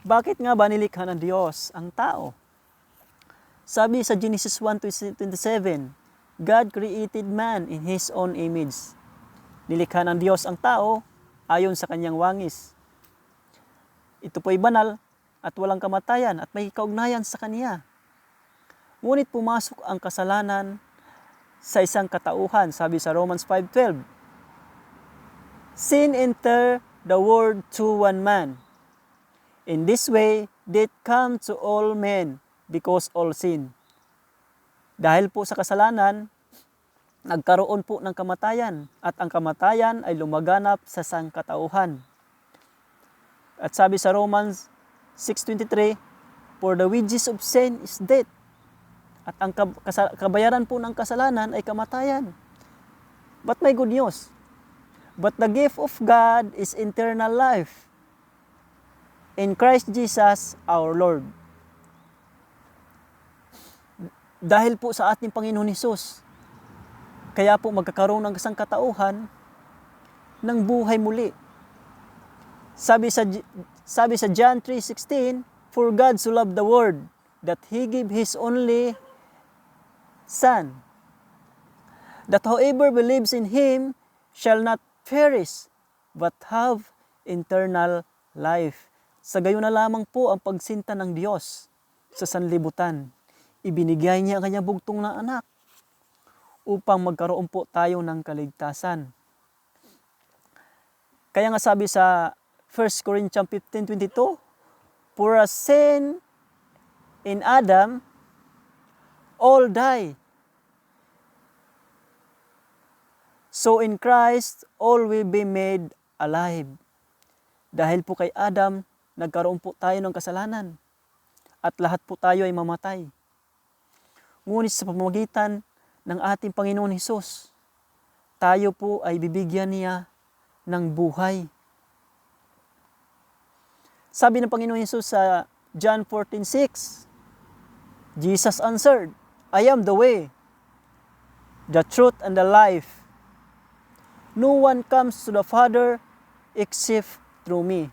Bakit nga ba nilikha ng Diyos ang tao? Sabi sa Genesis 1:27, God created man in His own image. Nilikha ng Diyos ang tao ayon sa kanyang wangis. Ito po'y banal at walang kamatayan at may kaugnayan sa Kanya. Ngunit pumasok ang kasalanan sa isang katauhan, sabi sa Romans 5.12. Sin enter the world through one man. In this way, death come to all men because all sin. Dahil po sa kasalanan, nagkaroon po ng kamatayan at ang kamatayan ay lumaganap sa sangkatauhan. At sabi sa Romans 6.23, For the wages of sin is death. At ang kabayaran po ng kasalanan ay kamatayan. But may good news. But the gift of God is eternal life in Christ Jesus our Lord. Dahil po sa ating Panginoon Hesus, kaya po magkakaroon ng isang katauhan ng buhay muli. Sabi sa sabi sa John 3:16, For God so loved the world that he gave his only son that whoever believes in him shall not perish but have eternal life. Sa gayon na lamang po ang pagsinta ng Diyos sa sanlibutan. Ibinigay niya ang kanyang bugtong na anak upang magkaroon po tayo ng kaligtasan. Kaya nga sabi sa 1 Corinthians 15.22, For a sin in Adam, all die. So in Christ, all will be made alive. Dahil po kay Adam, nagkaroon po tayo ng kasalanan. At lahat po tayo ay mamatay. Ngunit sa pamamagitan ng ating Panginoon Hesus, tayo po ay bibigyan niya ng buhay. Sabi ng Panginoon Hesus sa John 14:6, Jesus answered, I am the way, the truth, and the life. No one comes to the Father except through me.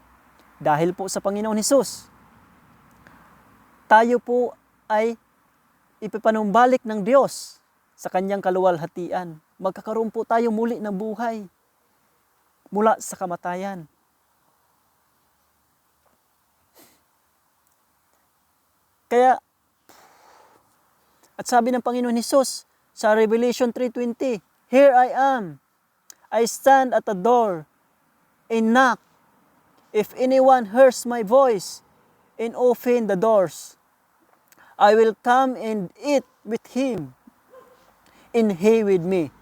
Dahil po sa Panginoon Hesus, tayo po ay ipipanumbalik ng Diyos sa kanyang kaluwalhatian. Magkakaroon po tayo muli ng buhay mula sa kamatayan. Kaya, at sabi ng Panginoon Hesus sa Revelation 3.20, Here I am, I stand at the door and knock. If anyone hears my voice and open the doors, I will come and eat with him and he with me.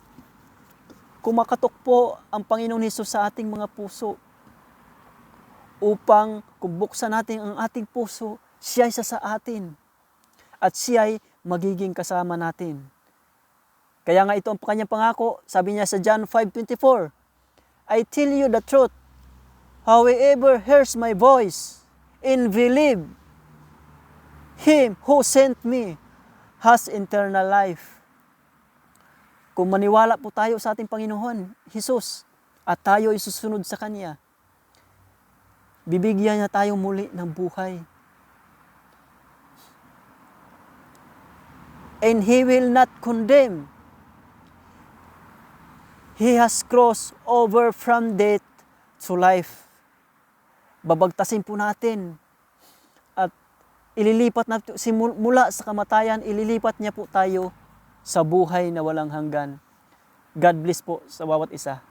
Kumakatok po ang Panginoon Hesus sa ating mga puso upang kubuksan natin ang ating puso, siya isa sa atin at siya ay magiging kasama natin. Kaya nga ito ang kanyang pangako, sabi niya sa John 5.24, I tell you the truth, whoever hears my voice and believe him who sent me has eternal life. Kung maniwala po tayo sa ating Panginoon, Jesus, at tayo ay susunod sa Kanya, bibigyan niya tayo muli ng buhay. And He will not condemn. He has crossed over from death to life. Babagtasin po natin at ililipat na mula sa kamatayan, ililipat niya po tayo sa buhay na walang hanggan. God bless po sa bawat isa.